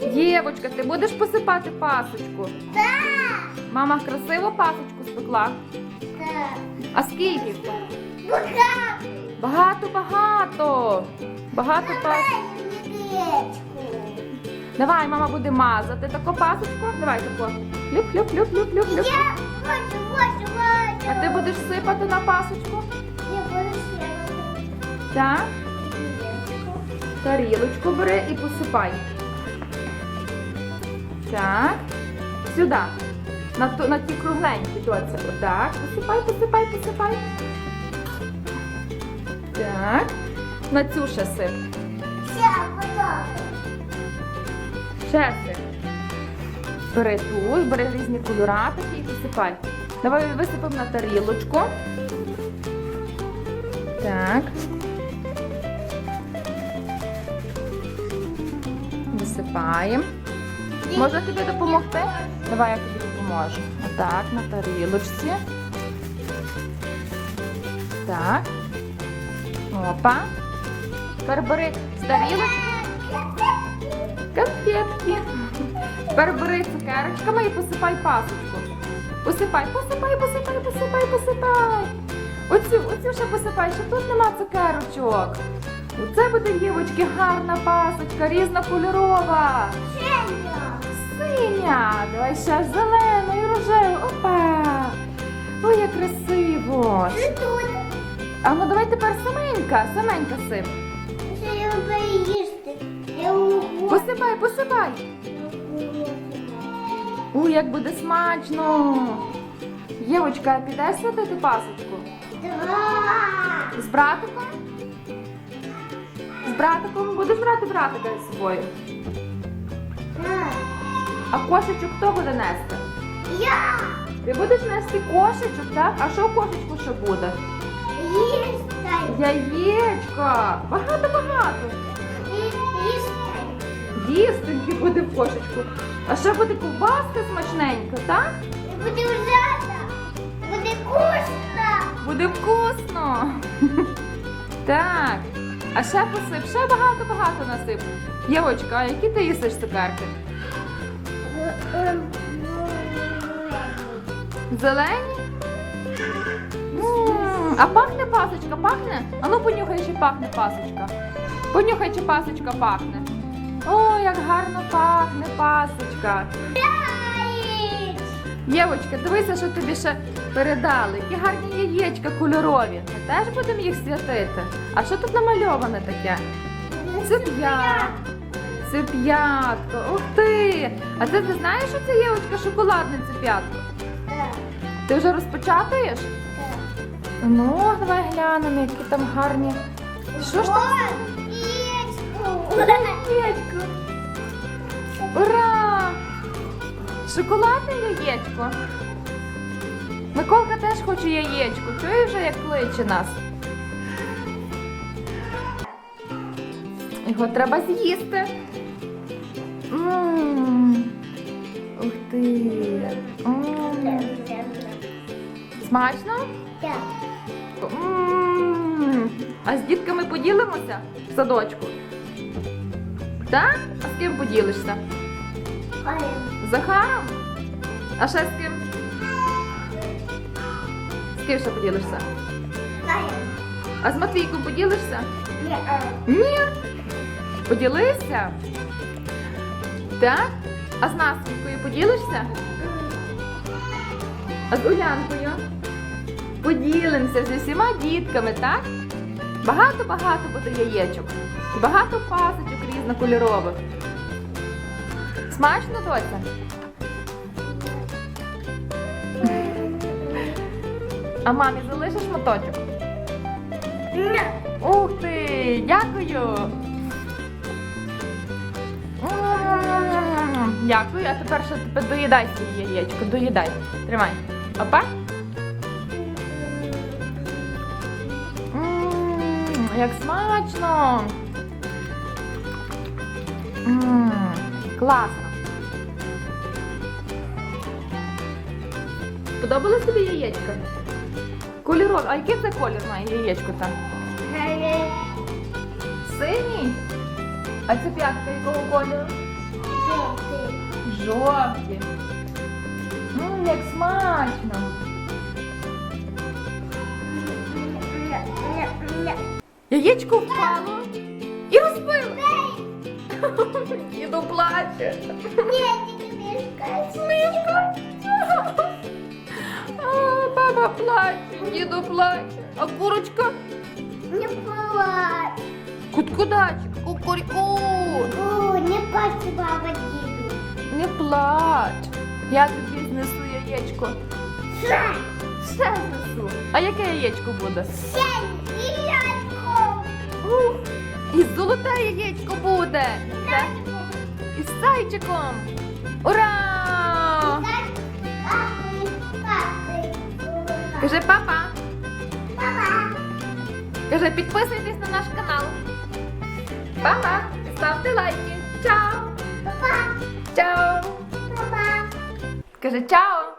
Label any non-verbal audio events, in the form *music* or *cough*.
Євочка, ти будеш посипати пасочку? Так. Мама красиво пасочку спекла. Так. А скільки? Багато. Багато, багато. Багато пас. Яєчко. Давай, мама буде мазати таку пасочку. Давай таку. Люп, люп, люп, люп, люп, люп. Я хочу, хочу, хочу. А ти будеш сипати на пасочку? Я буду сипати. Так. Тарілочку бери і посипай. Так. Сюди. На, ту, на ті кругленькі, доця. Отак. Посипай, посипай, посипай. Так. На цю ще сип. Готово. Ще сип. Бери ту, бери різні кольоратики і посипай. Давай висипемо на тарілочку. Так. Висипаємо. Можна тобі допомогти? Давай я тобі допоможу. Отак, на тарілочці. Так. Опа. Тепер бери з. Конфетки. Тепер бери цукерочками і посипай пасочку. Посипай, посипай, посипай, посипай, посипай. Оцю, оцю ще посипай, що тут нема цукерочок. Оце буде дівочки гарна пасочка, різнокольорова. Сеня. Синя, давай ще зелену і рожеву. Опа! Ой, як красиво. Тут. А ну давай тепер саменька, саменька сип. Що я буду їсти? Я. Посипай, посипай. Ой, як буде смачно. Євочка, підеш святити пасочку? Два. З братиком? Братиком будеш брати братика з собою. А кошечок хто буде нести? Я. Ти будеш нести кошечок, так? А що в кошечку ще буде? Їсти. Яєчко! Багато-багато. Їсти. Їстеньки буде в кошечку. А ще буде ковбаска смачненька, так? Буде ужасно. Буде вкусно. Буде вкусно. *laughs* Так. А ще посип, ще багато-багато насип. Євочка, а які ти їсиш цукерки? Зелені? М, А пахне пасочка, пахне? А ну понюхай, чи пахне пасочка. Понюхай, чи пасочка пахне. О, як гарно пахне пасочка. Євочка, дивися, що тобі ще передали. Які гарні яєчка кольорові. Ми теж будемо їх святити. А що тут намальоване таке? Це п'ят. Це п'ятко. Ух ти! А ти не знаєш, що це Євочка шоколадне це п'ятко? Ти вже розпочатуєш? Ну, давай глянемо, які там гарні. Що ж там? Яєчко. Ура! Шоколадне яєчко. Миколка теж хоче яєчко. Чує вже, як кличе нас. Його треба з'їсти. Ух ти. М. Смачно? М. А з дітками поділимося в садочку? Так? А з ким поділишся? Захаром? А ще з ким? З ким ще поділишся? А з Матвійком поділишся? Ні. Поділися? Так? А з Настенькою поділишся? А з Улянкою? Поділимося зі всіма дітками, так? Багато-багато буде яєчок. Багато пасочок різнокольорових. Смачно, доця? А мамі залишиш моточок? Ух ти! Дякую! Дякую, а тепер ще тепер доїдай своє яєчко, доїдай. Тримай. Опа. Як смачно! Класно! Подобалось тобі яєчко? Кольорове. А який це колір має яєчко там? Синій? А це п'ятка якого кольору? Жовті. Мм, як смачно. Яєчко впало і розбило. Діду плаче. Ні, тільки мішка. Мишка. Баба плаче, діду плаче. А курочка? Не плачь. Куткудачик, кукуріку. О, не плачь, баба, діду. Не плач. Я тобі знесу яєчко. Все. Все знесу. А яке яєчко буде? Все, лялько. Ух, І золоте яєчко буде. Де? І з зайчиком. Ура! Кажи папа. Папа. Кажи, підписуйтесь на наш канал. Папа, ставте лайки. Чао. Папа. Чао. Папа. Кажи чао.